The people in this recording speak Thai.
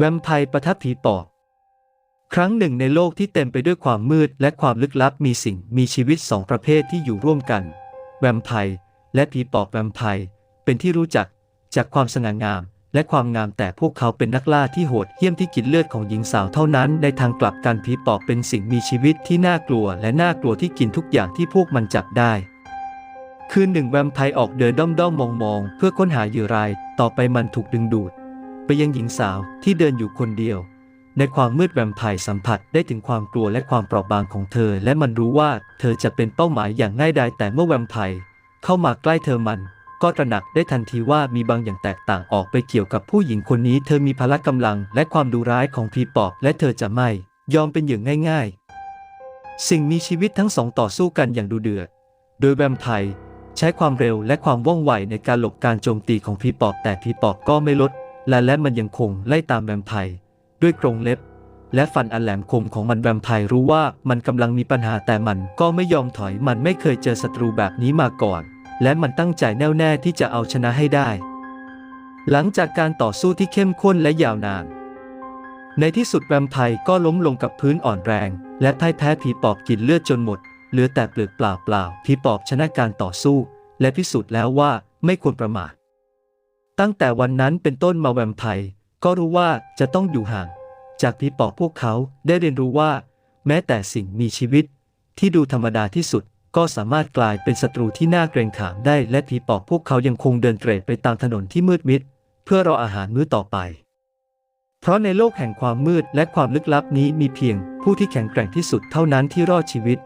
แวมไพร์ประทับผีปอบ ครั้งหนึ่งในโลกที่เต็มไปด้วยความมืดและความลึกลับมีสิ่งมีชีวิตสองประเภทที่อยู่ร่วมกัน แวมไพร์และผีปอบแวมไพร์เป็นที่รู้จักจากความสง่างาม และความงามแต่พวกเขาเป็นนักล่าที่โหดเหี้ยมที่กินเลือดของหญิงสาวเท่านั้น ในทางกลับกันผีปอบเป็นสิ่งมีชีวิตที่น่ากลัว และน่ากลัวที่กินทุกอย่างที่พวกมันจับได้คืนหนึ่งแวมไพร์ออกเดินด้อมด้อมมองมองๆ เพื่อค้นหาเหยื่อราย ต่อไปมันถูกดึงดูด ไปยังหญิงสาวที่เดินอยู่คนเดียว ในความมืดแวมไพร์สัมผัสได้ถึงความกลัวและความเปราะบางของเธอ และมันรู้ว่าเธอจะเป็นเป้าหมายอย่างง่ายดายแต่เมื่อแวมไพร์เข้ามาใกล้เธอมันก็ตระหนักได้ทันทีว่ามีบางอย่างแตกต่างออกไปเกี่ยวกับผู้หญิงคนนี้ เธอมีพละกำลังและความดุร้ายของผีปอบ และเธอจะไม่ยอมเป็นเหยื่อง่าย ๆ สิ่งมีชีวิตทั้งสองต่อสู้กันอย่างดุเดือด โดยแวมไพร์ใช้ความเร็วและความว่องไวในการหลบการโจมตีของผีปอบแต่ผีปอบก็ไม่ลด และและมันยังคงไล่ตามแวมไพร์ด้วยกรงเล็บ และฟันอันแหลมคมของมันแวมไพร์รู้ว่ามันกำลังมีปัญหาแต่มันก็ไม่ยอมถอยมันไม่เคยเจอศัตรูแบบนี้มาก่อน และมันตั้งใจแน่วแน่ที่จะเอาชนะให้ได้ หลังจากการต่อสู้ที่เข้มข้นและยาวนานในที่สุดแวมไพร์ก็ล้มลงกับพื้นอ่อนแรง และพ่ายแพ้ผีปอบกินเลือดจนหมด เหลือแต่เปลือกเปล่าเปล่าๆผีปอบชนะการต่อสู้ และพิสูจน์แล้วว่าไม่ควรประมาท ตั้งแต่วันนั้นเป็นต้นมาแวมไพร์ก็รู้ว่าจะต้องอยู่ห่าง จากผีปอบพวกเขาได้เรียนรู้ว่า แม้แต่สิ่งมีชีวิต ที่ดูธรรมดาที่สุดก็สามารถกลายเป็นศัตรูที่น่าเกรงขามได้และผีปอบพวกเขายังคงเดินเตร่ไปตามถนนที่มืดมิด เพื่อรออาหารมื้อต่อไป เพราะในโลกแห่งความมืดและความลึกลับนี้มีเพียงผู้ที่แข็งแกร่งที่สุดเท่านั้นที่รอดชีวิต